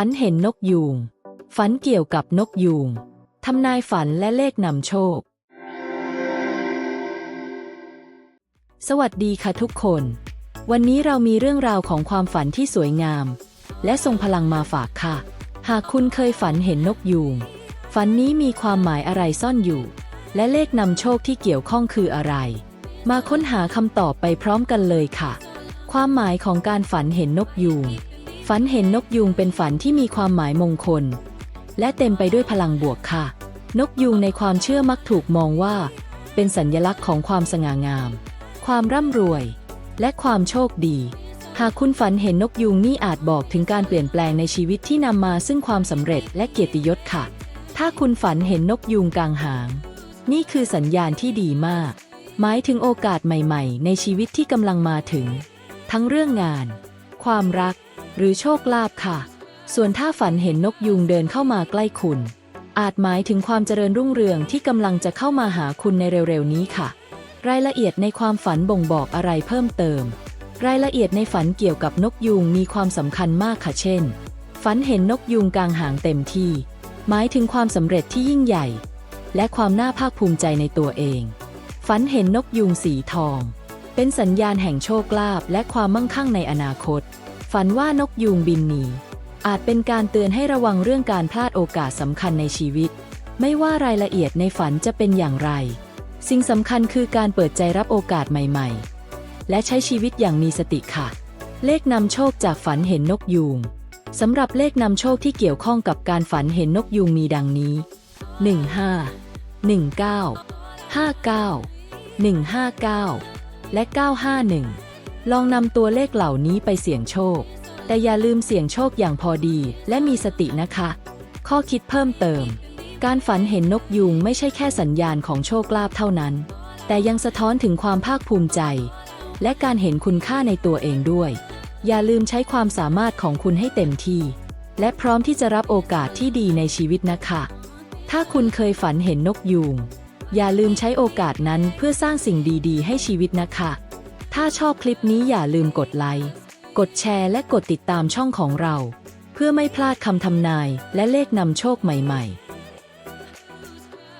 ฝันเห็นนกยูง ฝันเกี่ยวกับนกยูง ทำนายฝันและเลขนำโชค สวัสดีค่ะทุกคน วันนี้เรามีเรื่องราวของความฝันที่สวยงาม และทรงพลังมาฝากค่ะ หากคุณเคยฝันเห็นนกยูง ฝันนี้มีความหมายอะไรซ่อนอยู่ และเลขนำโชคที่เกี่ยวข้องคืออะไร มาค้นหาคำตอบไปพร้อมกันเลยค่ะ ความหมายของการฝันเห็นนกยูง ฝันเห็นนกยูงเป็นฝันที่มีความหมายมงคล และเต็มไปด้วยพลังบวกค่ะ นกยูงในความเชื่อมักถูกมองว่า เป็นสัญลักษณ์ของความสง่างาม ความร่ำรวย และความโชคดี หากคุณฝันเห็นนกยูงนี่อาจบอกถึงการเปลี่ยนแปลงในชีวิตที่นำมาซึ่งความสำเร็จและเกียรติยศค่ะ ถ้าคุณฝันเห็นนกยูงกลางหาง นี่คือสัญญาณที่ดีมาก หมายถึงโอกาสใหม่ ๆ ในชีวิตที่กำลังมาถึง ทั้งเรื่องงาน ความรัก หรือโชคลาภค่ะ ส่วนถ้าฝันเห็นนกยูงเดินเข้ามาใกล้คุณ อาจหมายถึงความเจริญรุ่งเรืองที่กำลังจะเข้ามาหาคุณในเร็วๆนี้ค่ะ รายละเอียดในความฝันบ่งบอกอะไรเพิ่มเติม รายละเอียดในฝันเกี่ยวกับนกยูงมีความสำคัญมากค่ะ เช่น ฝันเห็นนกยูงกลางหางเต็มที่ หมายถึงความสำเร็จที่ยิ่งใหญ่ และความน่าภาคภูมิใจในตัวเอง ฝันเห็นนกยูงสีทอง เป็นสัญญาณแห่งโชคลาภและความมั่งคั่งในอนาคต ฝันว่านกยูงบินหนี อาจเป็นการเตือนให้ระวังเรื่องการพลาดโอกาสสำคัญในชีวิต ไม่ว่ารายละเอียดในฝันจะเป็นอย่างไร สิ่งสำคัญคือการเปิดใจรับโอกาสใหม่ ๆ และใช้ชีวิตอย่างมีสติค่ะ เลขนำโชคจากฝันเห็นนกยูงสำหรับเลขนำโชคที่เกี่ยวข้องกับการฝันเห็นนกยูงมีดังนี้ 15 19 59 159 และ 951 ลองนำตัวเลขเหล่านี้ไปเสี่ยงโชค แต่อย่าลืมเสี่ยงโชคอย่างพอดีและมีสตินะคะ ข้อคิดเพิ่มเติม การฝันเห็นนกยูงไม่ใช่แค่สัญญาณของโชคลาภเท่านั้น แต่ยังสะท้อนถึงความภาคภูมิใจ และการเห็นคุณค่าในตัวเองด้วย อย่าลืมใช้ความสามารถของคุณให้เต็มที่ และพร้อมที่จะรับโอกาสที่ดีในชีวิตนะคะ ถ้าคุณเคยฝันเห็นนกยูงอย่าลืมใช้โอกาสนั้นเพื่อสร้างสิ่งดี ๆ ให้ชีวิตนะคะ ถ้าชอบคลิปนี้อย่าลืมกดไลค์ กดแชร์และกดติดตามช่องของเรา เพื่อไม่พลาดคำทำนายและเลขนำโชคใหม่ๆ